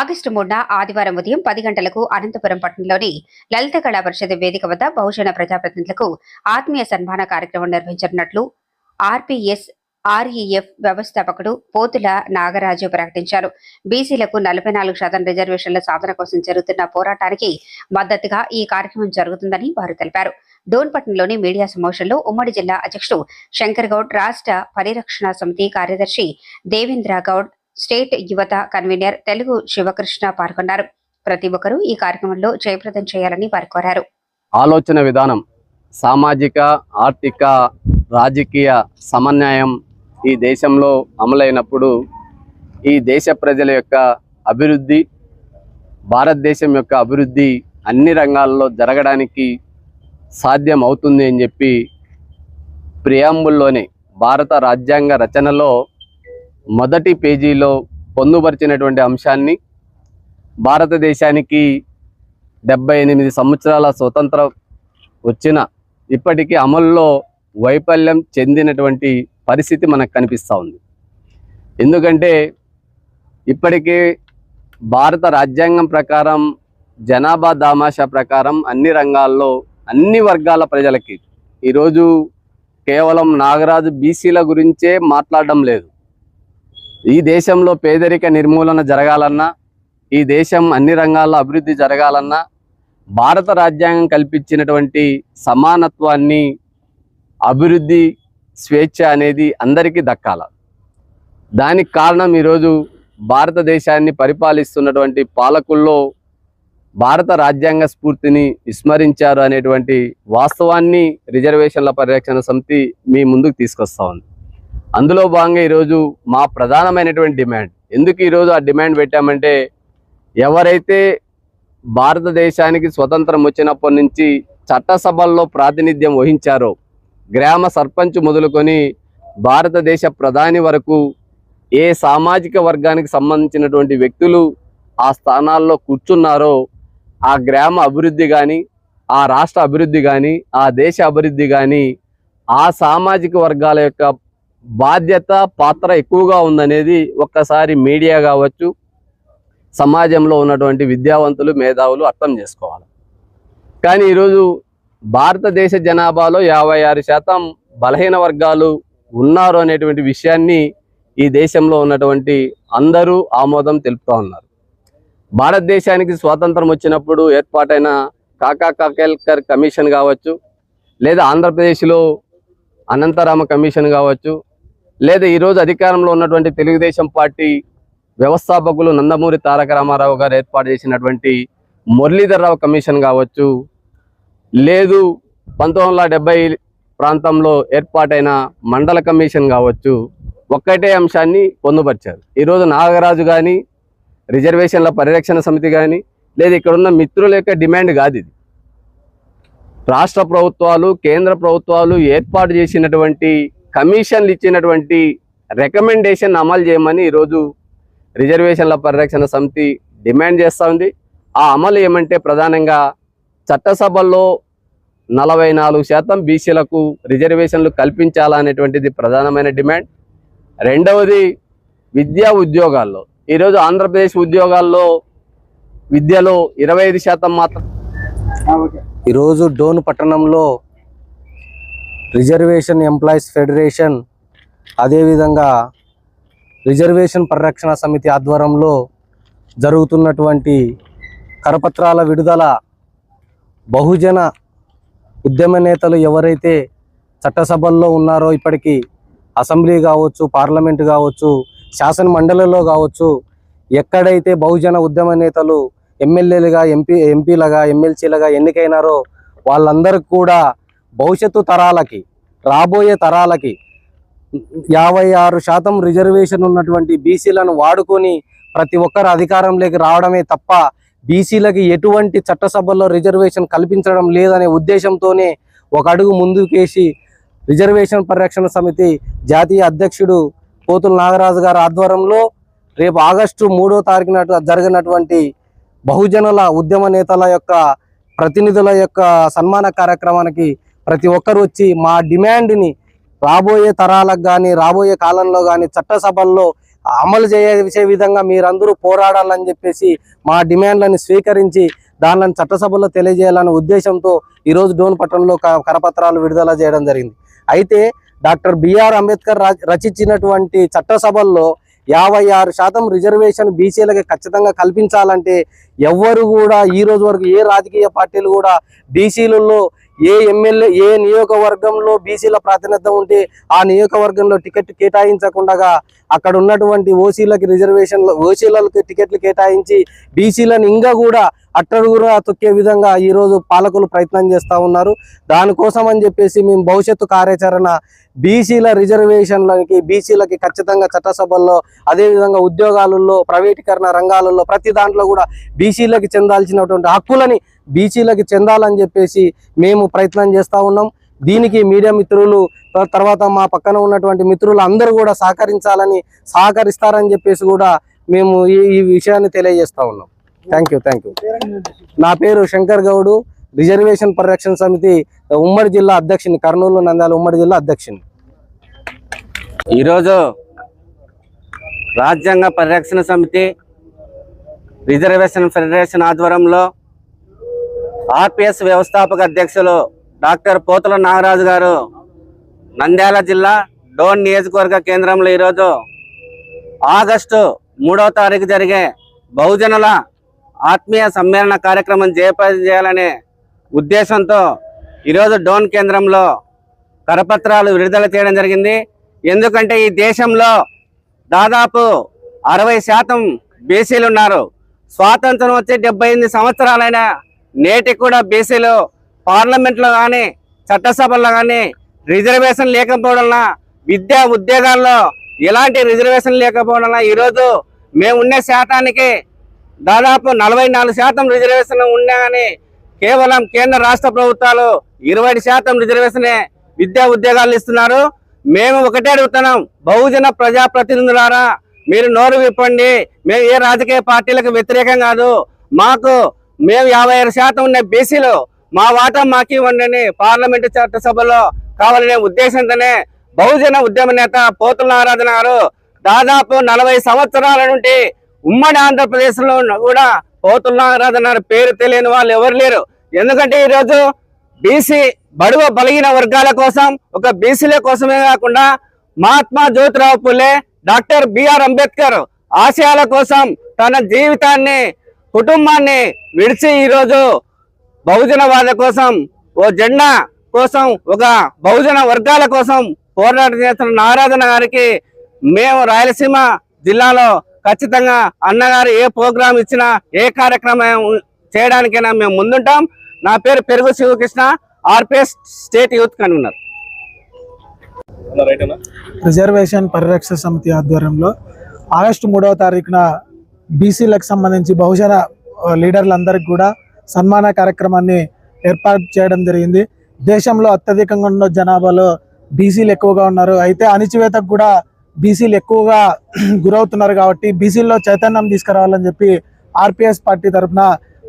August మూడున ఆదివారం ఉదయం పది గంటలకు అనంతపురం పట్టణంలోని లలిత కళా పరిషత్ వేదిక వద్ద బహుజన ప్రజాప్రతినిధులకు ఆత్మీయ సన్మాన కార్యక్రమం నిర్వహించనున్నట్లు ఆర్పీఎస్ ఆర్ఈఎఫ్ వ్యవస్థాపకుడు పోతుల నాగరాజు ప్రకటించారు. బీసీలకు నలభై నాలుగు శాతం రిజర్వేషన్ల సాధన కోసం జరుగుతున్న పోరాటానికి మద్దతుగా ఈ కార్యక్రమం జరుగుతుందని వారు తెలిపారు. డోన్పట్నంలోని మీడియా సమావేశంలో ఉమ్మడి జిల్లా అధ్యక్షుడు శంకర్ గౌడ్ రాష్ట్ర పరిరక్షణ సమితి కార్యదర్శి దేవేంద్ర గౌడ్ స్టేట్ యువత కన్వీనర్ తెలుగు శివకృష్ణ పాల్గొన్నారు. ప్రతి ఒక్కరూ ఈ కార్యక్రమంలో జయప్రదం చేయాలని వారు కోరారు. ఆలోచన విధానం సామాజిక ఆర్థిక రాజకీయ సమన్వయం ఈ దేశంలో అమలైనప్పుడు ఈ దేశ ప్రజల యొక్క అభివృద్ధి భారతదేశం యొక్క అభివృద్ధి అన్ని రంగాల్లో జరగడానికి సాధ్యం అవుతుంది అని చెప్పి ప్రియాంబుల్లోనే భారత రాజ్యాంగ రచనలో మొదటి పేజీలో పొందుపరిచినటువంటి అంశాన్ని భారతదేశానికి డెబ్బై ఎనిమిది సంవత్సరాల స్వతంత్రం వచ్చిన ఇప్పటికీ అమల్లో వైఫల్యం చెందినటువంటి పరిస్థితి మనకు కనిపిస్తూ ఉంది. ఎందుకంటే ఇప్పటికే భారత రాజ్యాంగం ప్రకారం జనాభా దామాషా ప్రకారం అన్ని రంగాల్లో అన్ని వర్గాల ప్రజలకి ఈరోజు కేవలం నాగరాజు బీసీల గురించే మాట్లాడడం లేదు. ఈ దేశంలో పేదరిక నిర్మూలన జరగాలన్నా ఈ దేశం అన్ని రంగాల్లో అభివృద్ధి జరగాలన్నా భారత రాజ్యాంగం కల్పించినటువంటి సమానత్వాన్ని అభివృద్ధి స్వేచ్ఛ అనేది అందరికీ దక్కాల. దానికి కారణం ఈరోజు భారతదేశాన్ని పరిపాలిస్తున్నటువంటి పాలకుల్లో భారత రాజ్యాంగ స్ఫూర్తిని విస్మరించారు అనేటువంటి వాస్తవాన్ని రిజర్వేషన్ల పరిరక్షణ సమితి మీ ముందుకు తీసుకొస్తా ఉంది. అందులో భాగంగా ఈరోజు మా ప్రధానమైనటువంటి డిమాండ్. ఎందుకు ఈరోజు ఆ డిమాండ్ పెట్టామంటే ఎవరైతే భారతదేశానికి స్వతంత్రం వచ్చినప్పటి నుంచి చట్టసభల్లో ప్రాతినిధ్యం వహించారో గ్రామ సర్పంచ్ మొదలుకొని భారతదేశ ప్రధాని వరకు ఏ సామాజిక వర్గానికి సంబంధించినటువంటి వ్యక్తులు ఆ స్థానాల్లో కూర్చున్నారో ఆ గ్రామ అభివృద్ధి కానీ ఆ రాష్ట్ర అభివృద్ధి కానీ ఆ దేశ అభివృద్ధి కానీ ఆ సామాజిక వర్గాల యొక్క బాధ్యత పాత్ర ఎక్కువగా ఉందనేది ఒక్కసారి మీడియా కావచ్చు సమాజంలో ఉన్నటువంటి విద్యావంతులు మేధావులు అర్థం చేసుకోవాలి. కానీ ఈరోజు భారతదేశ జనాభాలో యాభై ఆరు శాతం బలహీన వర్గాలు ఉన్నారు అనేటువంటి విషయాన్ని ఈ దేశంలో ఉన్నటువంటి అందరూ ఆమోదం తెలుపుతూ ఉన్నారు. భారతదేశానికి స్వాతంత్రం వచ్చినప్పుడు ఏర్పాటైన కాకా కాకేల్కర్ కమిషన్ కావచ్చు లేదా ఆంధ్రప్రదేశ్లో అనంతరామ కమిషన్ కావచ్చు లేదా ఈరోజు అధికారంలో ఉన్నటువంటి తెలుగుదేశం పార్టీ వ్యవస్థాపకులు నందమూరి తారక రామారావు గారు ఏర్పాటు చేసినటువంటి మురళీధర్రావు కమిషన్ కావచ్చు లేదు పంతొమ్మిది వందల ప్రాంతంలో ఏర్పాటైన మండల కమిషన్ కావచ్చు ఒక్కటే అంశాన్ని పొందుపరిచారు. ఈరోజు నాగరాజు కానీ రిజర్వేషన్ల పరిరక్షణ సమితి కానీ లేదు ఇక్కడ ఉన్న మిత్రుల యొక్క డిమాండ్ కాదు ఇది. రాష్ట్ర ప్రభుత్వాలు కేంద్ర ప్రభుత్వాలు ఏర్పాటు చేసినటువంటి కమిషన్లు ఇచ్చినటువంటి రికమెండేషన్ అమలు చేయమని ఈరోజు రిజర్వేషన్ల పరిరక్షణ సమితి డిమాండ్ చేస్తూ ఉంది. ఆ అమలు ఏమంటే ప్రధానంగా చట్టసభల్లో నలభై నాలుగు శాతం బీసీలకు రిజర్వేషన్లు కల్పించాలనేటువంటిది ప్రధానమైన డిమాండ్. రెండవది విద్యా ఉద్యోగాల్లో. ఈరోజు ఆంధ్రప్రదేశ్ ఉద్యోగాల్లో విద్యలో ఇరవై ఐదు శాతం మాత్రం ఈరోజు డోన్ పట్టణంలో రిజర్వేషన్ ఎంప్లాయీస్ ఫెడరేషన్ అదేవిధంగా రిజర్వేషన్ పరిరక్షణ సమితి ఆధ్వర్యంలో జరుగుతున్నటువంటి కరపత్రాల విడుదల బహుజన ఉద్యమ నేతలు ఎవరైతే చట్టసభల్లో ఉన్నారో ఇప్పటికీ అసెంబ్లీ కావచ్చు పార్లమెంట్ కావచ్చు శాసన మండలిలో కావచ్చు ఎక్కడైతే బహుజన ఉద్యమ నేతలు ఎమ్మెల్యేలుగా ఎంపీ ఎంపీలుగా ఎమ్మెల్సీలుగా ఎన్నికైనారో వాళ్ళందరికీ కూడా భవిష్యత్తు తరాలకి రాబోయే తరాలకి యాభై ఆరు శాతం రిజర్వేషన్ ఉన్నటువంటి బీసీలను వాడుకొని ప్రతి ఒక్కరు అధికారంలోకి రావడమే తప్ప బీసీలకి ఎటువంటి చట్టసభల్లో రిజర్వేషన్ కల్పించడం లేదనే ఉద్దేశంతోనే ఒక అడుగు ముందుకేసి రిజర్వేషన్ పరిరక్షణ సమితి జాతీయ అధ్యక్షుడు పోతుల నాగరాజు గారి ఆధ్వర్యంలో రేపు ఆగస్టు మూడో తారీఖున జరిగినటువంటి బహుజనుల ఉద్యమ నేతల యొక్క ప్రతినిధుల యొక్క సన్మాన కార్యక్రమానికి ప్రతి ఒక్కరు వచ్చి మా డిమాండ్ని రాబోయే తరాలకు కానీ రాబోయే కాలంలో కానీ చట్టసభల్లో అమలు చేసే విధంగా మీరందరూ పోరాడాలని చెప్పేసి మా డిమాండ్లను స్వీకరించి దానిని చట్టసభలో తెలియజేయాలనే ఉద్దేశంతో ఈరోజు డోన్ పట్టణంలో క- కరపత్రాలు విడుదల చేయడం జరిగింది. అయితే డాక్టర్ బిఆర్ అంబేద్కర్ రా- రచించినటువంటి చట్టసభల్లో యాభై ఆరు శాతం రిజర్వేషన్ బీసీలకి ఖచ్చితంగా కల్పించాలంటే ఎవ్వరు కూడా ఈ రోజు వరకు ఏ రాజకీయ పార్టీలు కూడా బీసీలలో ఏ ఎమ్మెల్యే ఏ నియోజకవర్గంలో బీసీల ప్రాతినిధ్యం ఉంటే ఆ నియోజకవర్గంలో టికెట్ కేటాయించకుండా అక్కడ ఉన్నటువంటి ఓసీలకి రిజర్వేషన్ ఓసీలకి టికెట్లు కేటాయించి బీసీలను ఇంకా కూడా అట్టడుగురా తొక్కే విధంగా ఈరోజు పాలకులు ప్రయత్నం చేస్తూ ఉన్నారు. దానికోసం అని చెప్పేసి మేము భవిష్యత్తు కార్యాచరణ బీసీల రిజర్వేషన్లకి బీసీలకి ఖచ్చితంగా చట్టసభల్లో అదేవిధంగా ఉద్యోగాలలో ప్రైవేటీకరణ రంగాలలో ప్రతి దాంట్లో కూడా బీసీలకి చెందాల్సినటువంటి హక్కులని బీసీలకు చెందాలని చెప్పేసి మేము ప్రయత్నం చేస్తూ ఉన్నాం. దీనికి మీడియా మిత్రులు తర్వాత మా పక్కన ఉన్నటువంటి మిత్రులు అందరూ కూడా సహకరించాలని సహకరిస్తారని చెప్పేసి కూడా మేము ఈ విషయాన్ని తెలియజేస్తా ఉన్నాం. థ్యాంక్ యూ థ్యాంక్ యూ నా పేరు శంకర్ గౌడు రిజర్వేషన్ పరిరక్షణ సమితి ఉమ్మడి జిల్లా అధ్యక్షుని కర్నూలు నంద్యాల ఉమ్మడి జిల్లా అధ్యక్షుని. ఈరోజు రాజ్యాంగ పరిరక్షణ సమితి రిజర్వేషన్ ఫెడరేషన్ ఆధ్వర్యంలో ఆర్పిఎస్ వ్యవస్థాపక అధ్యక్షులు డాక్టర్ పోతుల నాగరాజు గారు నంద్యాల జిల్లా డోన్ నియోజకవర్గ కేంద్రంలో ఈరోజు ఆగస్టు మూడవ తారీఖు జరిగే బహుజనుల ఆత్మీయ సమ్మేళన కార్యక్రమం జయప్రదం చేయాలనే ఉద్దేశంతో ఈరోజు డోన్ కేంద్రంలో కరపత్రాలు విడుదల చేయడం జరిగింది. ఎందుకంటే ఈ దేశంలో దాదాపు అరవై శాతం బీసీలు ఉన్నారు. స్వాతంత్రం వచ్చి డెబ్బై ఎనిమిది సంవత్సరాలైన నేటికి కూడా బీసీలు పార్లమెంట్లో కానీ చట్టసభల్లో కానీ రిజర్వేషన్ లేకపోవడం వలన విద్యా ఉద్యోగాల్లో ఎలాంటి రిజర్వేషన్ లేకపోవడం వలన ఈరోజు మేము ఉండే శాతానికి దాదాపు నలభై నాలుగు శాతం రిజర్వేషన్ ఉన్నా కానీ కేవలం కేంద్ర రాష్ట్ర ప్రభుత్వాలు ఇరవై శాతం రిజర్వేషనే విద్యా ఉద్యోగాలు ఇస్తున్నారు. మేము ఒకటే అడుగుతున్నాం బహుజన ప్రజాప్రతినిధులారా మీరు నోరు విప్పండి. మేము ఏ రాజకీయ పార్టీలకు వ్యతిరేకం కాదు. మాకు మేము యాభై ఆరు శాతం ఉన్న బీసీలు మా వాటా మాకి ఉండని పార్లమెంటు చట్టసభలో కావాలనే ఉద్దేశంతోనే బహుజన ఉద్యమ నేత పోతుల ఆరాధన గారు దాదాపు నలభై సంవత్సరాల నుండి ఉమ్మడి ఆంధ్రప్రదేశ్లో కూడా పోతుల ఆరాధన పేరు తెలియని వాళ్ళు ఎవరు లేరు. ఎందుకంటే ఈరోజు బీసీ బడువ బలిగిన వర్గాల కోసం ఒక బీసీల కోసమే కాకుండా మహాత్మా జ్యోతిరావు పులే డాక్టర్ బిఆర్ అంబేద్కర్ ఆశయాల కోసం తన జీవితాన్ని కుటుంబాన్ని విడిచి ఈరోజు బహుజనవాద కోసం ఓ జెండా కోసం ఒక బహుజన వర్గాల కోసం పోరాటం చేస్తున్న ఆరాధన గారికి మేము రాయలసీమ జిల్లాలో ఖచ్చితంగా అన్నగారు ఏ ప్రోగ్రాం ఇచ్చినా ఏ కార్యక్రమం చేయడానికైనా మేము ముందుంటాం. నా పేరు Perugu Sivakrishna RPS state youth convener. Reservation పరిరక్షణ సమితి ఆధ్వర్యంలో ఆగస్టు మూడవ తారీఖున బీసీలకు సంబంధించి బహుజన లీడర్లందరికి లీడర్లందరికీ కూడా సన్మాన కార్యక్రమాన్ని ఏర్పాటు చేయడం జరిగింది. దేశంలో అత్యధికంగా ఉన్న జనాభాలో బీసీలు ఎక్కువగా ఉన్నారు. అయితే అణిచివేతకు కూడా బీసీలు ఎక్కువగా గురవుతున్నారు కాబట్టి బీసీల్లో చైతన్యం తీసుకురావాలని చెప్పి ఆర్పిఎస్ పార్టీ తరఫున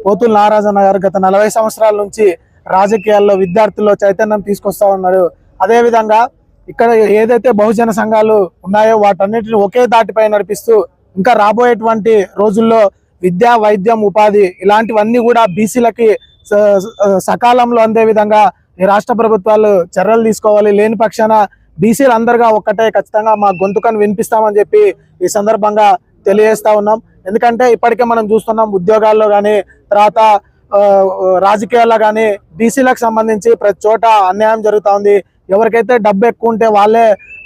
పోతుల నారాజన్న గారు గత నలభై సంవత్సరాల నుంచి రాజకీయాల్లో విద్యార్థుల్లో చైతన్యం తీసుకొస్తా ఉన్నారు. అదేవిధంగా ఇక్కడ ఏదైతే బహుజన సంఘాలు ఉన్నాయో వాటన్నిటిని ఒకే దాటిపై నడిపిస్తూ ఇంకా రాబోయేటువంటి రోజుల్లో విద్య వైద్యం ఉపాధి ఇలాంటివన్నీ కూడా బీసీలకి సకాలంలో అందే విధంగా ఈ రాష్ట్ర ప్రభుత్వాలు చర్యలు తీసుకోవాలి. లేని పక్షాన బీసీలు అందరుగా ఒక్కటే ఖచ్చితంగా మా గొంతుకను వినిపిస్తామని చెప్పి ఈ సందర్భంగా తెలియజేస్తా ఉన్నాం. ఎందుకంటే ఇప్పటికే మనం చూస్తున్నాం ఉద్యోగాల్లో కానీ తర్వాత రాజకీయాల్లో కానీ బీసీలకు సంబంధించి ప్రతి చోట అన్యాయం జరుగుతూ ఉంది. ఎవరికైతే డబ్బు ఎక్కువ ఉంటే వాళ్ళే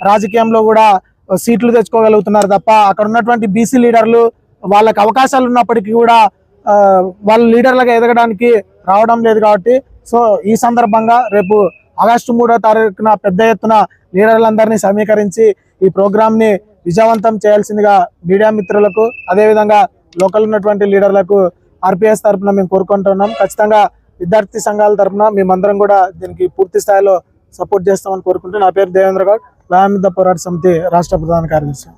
రాజకీయంలో కూడా సీట్లు తెచ్చుకోగలుగుతున్నారు తప్ప అక్కడ ఉన్నటువంటి బీసీ లీడర్లు వాళ్ళకి అవకాశాలు ఉన్నప్పటికీ కూడా వాళ్ళ లీడర్లుగా ఎదగడానికి రావడం లేదు కాబట్టి సో ఈ సందర్భంగా రేపు ఆగస్టు మూడో తారీఖున పెద్ద ఎత్తున లీడర్లందరినీ సమీకరించి ఈ ప్రోగ్రామ్ని విజయవంతం చేయాల్సిందిగా మీడియా మిత్రులకు అదేవిధంగా లోకల్ ఉన్నటువంటి లీడర్లకు ఆర్పిఎస్ తరఫున మేము కోరుకుంటున్నాం. ఖచ్చితంగా విద్యార్థి సంఘాల తరఫున మేమందరం కూడా దీనికి పూర్తి స్థాయిలో సపోర్ట్ చేస్తామని కోరుకుంటూ నా పేరు దేవేంద్ర గౌడ్. వ్యాయామిద్ద పోరాట సమితి రాష్ట్ర ప్రధాన కార్యదర్శి.